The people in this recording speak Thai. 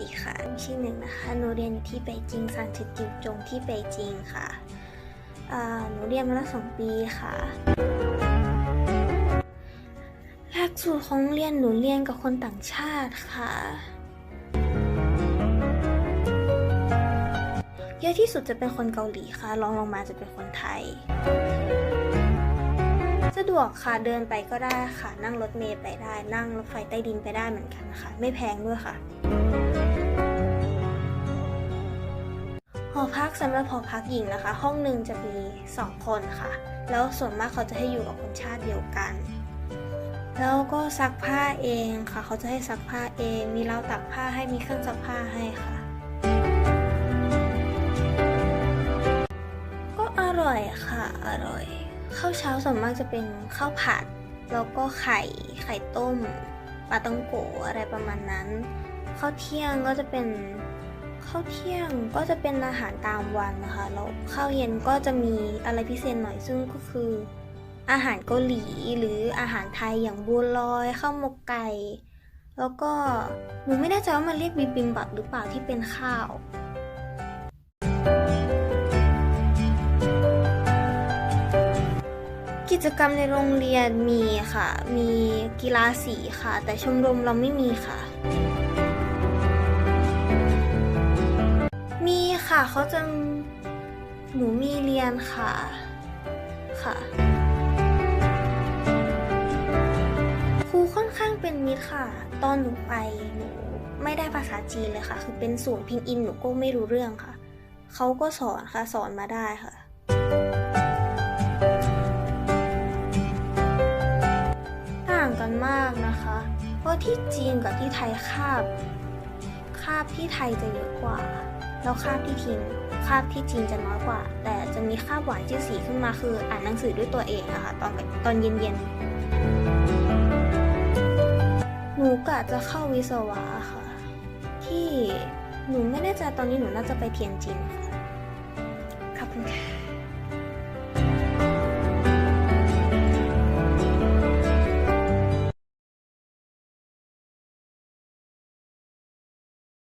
ดิค่ะชื่อหนึ่งนะคะหนูเรียนอยู่ที่เปจิงซานชิจิวจงที่เปจิงค่ะหนูเรียนมาแล้วสองปีค่ะหลักสูตรของเรียนหนูเรียนกับคนต่างชาติค่ะ เยอะที่สุดจะเป็นคนเกาหลีค่ะรองลงมาจะเป็นคนไทย สะดวกค่ะเดินไปก็ได้ค่ะ นั่งรถเมล์ไปได้ นั่งรถไฟใต้ดินไปได้เหมือนกันค่ะ ไม่แพงด้วยค่ะ หอพักสำหรับหอพักหญิงนะคะ ห้องหนึ่งจะมี 2 คนค่ะ แล้วส่วนมากเขาจะให้อยู่กับคนชาติเดียวกัน แล้วก็ซักผ้าเองค่ะ เขาจะให้ซักผ้าเอง มีราวตักผ้าให้มีเครื่องซักผ้าให้ค่ะ ก็อร่อยค่ะอร่อยข้าวเช้าส่วนมากจะเป็นข้าวผัด แล้วก็ไข่ไข่ต้มปลาตังโกอะไรประมาณนั้นข้าวเที่ยงก็จะเป็น ข้าวเที่ยงก็จะเป็นอาหารตามวันนะคะแล้วข้าวเย็นก็จะมีอะไรพิเศษหน่อยซึ่งก็คือ อาหารเกาหลีหรืออาหารไทยอย่างบัวลอยข้าวหมกไก่แล้วก็หนูไม่แน่ใจว่ามันเรียกบิบิมบับหรือเปล่าที่เป็นข้าวกิจกรรมในโรงเรียนมีค่ะ มีกีฬาสีค่ะ แต่ชมรมเราไม่มีค่ะ มีค่ะเขาจะหนูมีเรียนค่ะ ค่ะ ครูค่อนข้างเป็นมิตรค่ะ ตอนหนูไปหนูไม่ได้ภาษาจีนเลยค่ะ คือเป็นศูนย์พิงอินหนูก็ไม่รู้เรื่องค่ะเขาก็สอนค่ะสอนมาได้ค่ะต่างกันมากนะคะ เพราะที่จีนกับที่ไทยคาบคาบที่ไทยจะเยอะกว่า แล้วคาบที่ทิ้งคาบที่จีนจะน้อยกว่า แต่จะมีคาบหวานชื่อสีขึ้นมาคือ อ่านหนังสือด้วยตัวเองอะค่ะตอนตอนเย็นๆหนูกะจะเข้าวิศวะค่ะ ที่หนูไม่แน่ใจตอนนี้หนูน่าจะไปเทียนจินค่ะขอบคุณค่ะ